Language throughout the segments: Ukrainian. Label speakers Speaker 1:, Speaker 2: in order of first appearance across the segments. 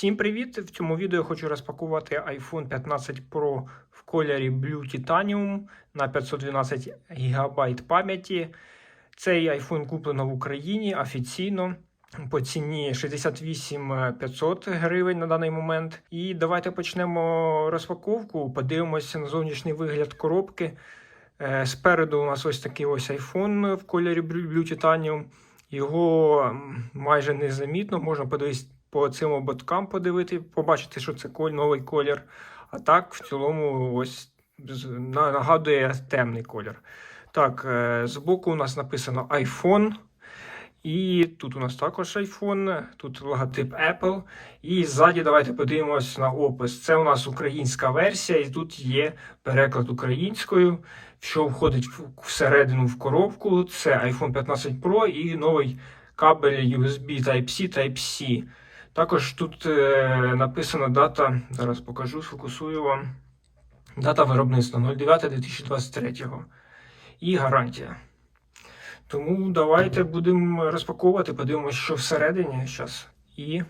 Speaker 1: Всім привіт! В цьому відео я хочу розпакувати iPhone 15 Pro в кольорі Blue Titanium на 512 ГБ пам'яті. Цей iPhone куплено в Україні офіційно по ціні 68 500 гривень на даний момент. І давайте почнемо розпаковку. Подивимося на зовнішній вигляд коробки. Е, Спереду у нас ось такий ось iPhone в кольорі Blue Titanium. Його майже незамітно, можна подивитися по цим ободкам подивити, побачити, що це новий колір. А так, в цілому, ось нагадує темний колір. Так, е, збоку у нас написано iPhone. І тут у нас також iPhone, тут логотип Apple. І ззаді давайте подивимось на опис. Це у нас українська версія, і тут є переклад українською, що входить всередину в коробку. Це iPhone 15 Pro і новий кабель USB Type-C Type-C. Також тут е, написана дата, зараз покажу, сфокусую вам. Дата виробництва 09.2023 і гарантія. Тому давайте будемо розпаковувати, подивимося, що всередині зараз. І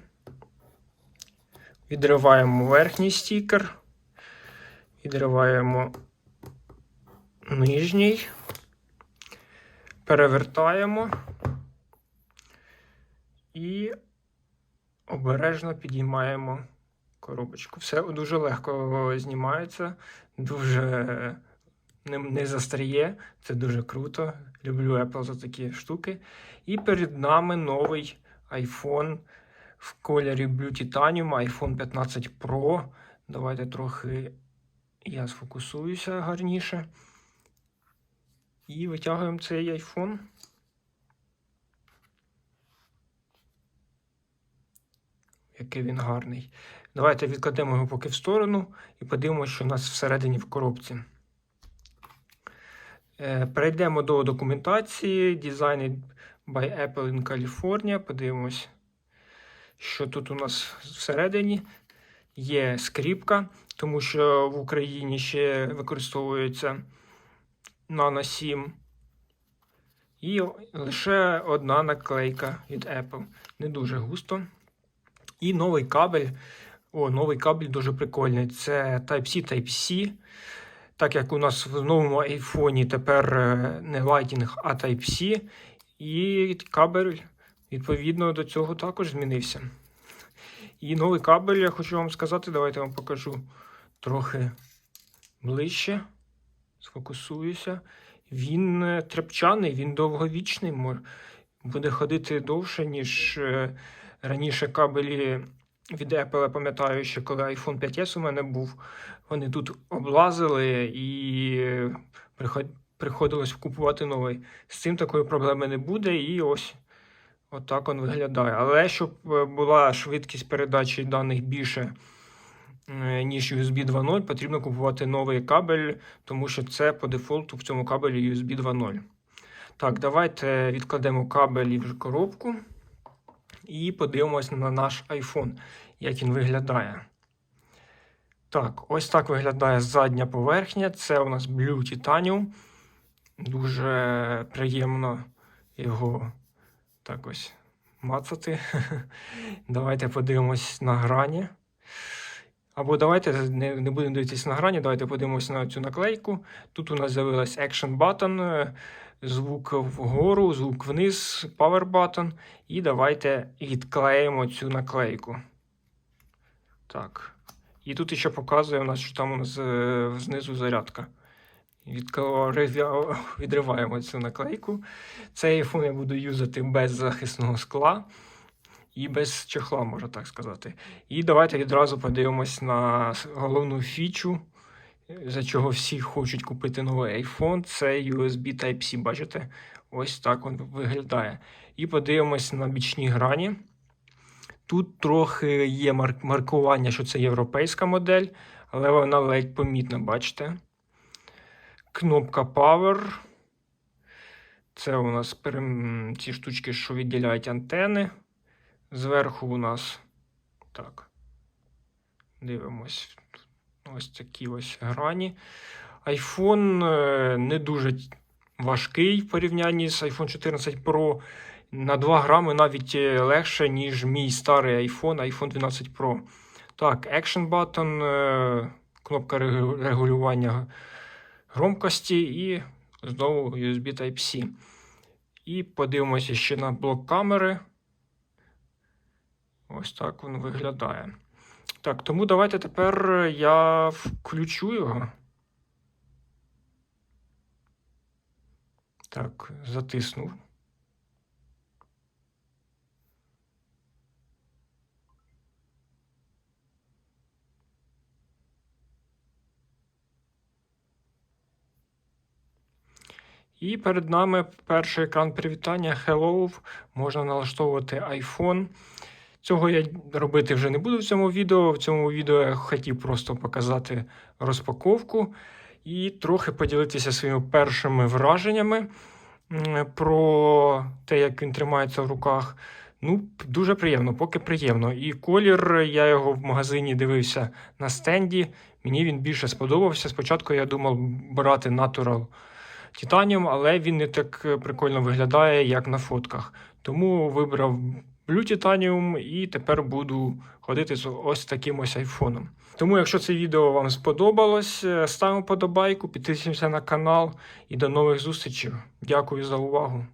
Speaker 1: відриваємо верхній стікер, відриваємо нижній, перевертаємо і обережно підіймаємо коробочку. Все дуже легко знімається, дуже не, не застріє. Це дуже круто. Люблю Apple за такі штуки. І перед нами новий iPhone в кольорі Blue Titanium, iPhone 15 Pro. Давайте трохи я сфокусуюся гарніше. І витягуємо цей iPhone. Який він гарний. Давайте відкладемо його поки в сторону і подивимося, що у нас всередині в коробці. Е, Перейдемо до документації Designed by Apple in California. Подивимось, що тут у нас всередині. Є скріпка, тому що в Україні ще використовується Nano 7. І лише одна наклейка від Apple. Не дуже густо. І новий кабель. О, новий кабель дуже прикольний. Це Type-C, Type-C. Так як у нас в новому айфоні тепер е, не Lightning, а Type-C. І кабель, відповідно, до цього також змінився. І новий кабель, я хочу вам сказати, давайте я вам покажу трохи ближче. Сфокусуюся. Він е, тряпчаний, він довговічний. Буде ходити довше, ніж е, раніше кабелі від Apple. Я пам'ятаю, що коли iPhone 5S у мене був, вони тут облазили і приходилось купувати новий. З цим такої проблеми не буде, і ось отак він виглядає. Але щоб е, була швидкість передачі даних більше, е, ніж USB 2.0, потрібно купувати новий кабель, тому що це по дефолту в цьому кабелі USB 2.0. Так, давайте відкладемо кабель і в коробку і подивимось на наш iPhone, як він виглядає. Так, ось так виглядає задня поверхня. Це у нас Blue Titanium. Дуже приємно його так ось мацати. Давайте подивимось на грані. Або давайте не, не будемо дивитися на грані, давайте подивимося на цю наклейку. Тут у нас з'явилась Action Button, звук вгору, звук вниз, Power Button. І давайте відклеїмо цю наклейку. Так. І тут ще показує у нас, що там у знизу зарядка. Відриваємо цю наклейку. Цей iPhone я буду юзати без захисного скла і без чехла, можна так сказати. І давайте відразу подивимось на головну фічу, за чого всі хочуть купити новий iPhone. Це USB Type-C. Бачите? Ось так він виглядає. І подивимось на бічні грані. Тут трохи є маркування, що це європейська модель, але вона ледь помітна, бачите? Кнопка Power. Це у нас ці штучки, що відділяють антени. Зверху у нас так. Дивимось. Ось такі ось грані. iPhone е, не дуже важкий в порівнянні з iPhone 14 Pro. на 2 грами навіть е, легше, ніж мій старий iPhone, iPhone 12 Pro. Так, Action Button, е, кнопка регулювання громкості і знову USB Type-C. І подивимося ще на блок камери. Ось так він виглядає. Так, тому давайте тепер я включу його. Так, затиснув. І перед нами перший екран привітання Hello. Можна налаштовувати iPhone. Цього я робити вже не буду в цьому відео. В цьому відео я хотів просто показати розпаковку і трохи поділитися своїми першими враженнями про те, як він тримається в руках. Ну, дуже приємно, поки приємно. І колір я його в магазині дивився на стенді. Мені він більше сподобався. Спочатку я думав брати Natural Titanium, але він не так е, прикольно виглядає, як на фотках. Тому вибрав Blue титаніум і тепер буду ходити з ось таким ось айфоном. Тому, якщо це відео вам сподобалось, е, ставимо подобайку, підписуємося на канал і до нових зустрічей. Дякую за увагу.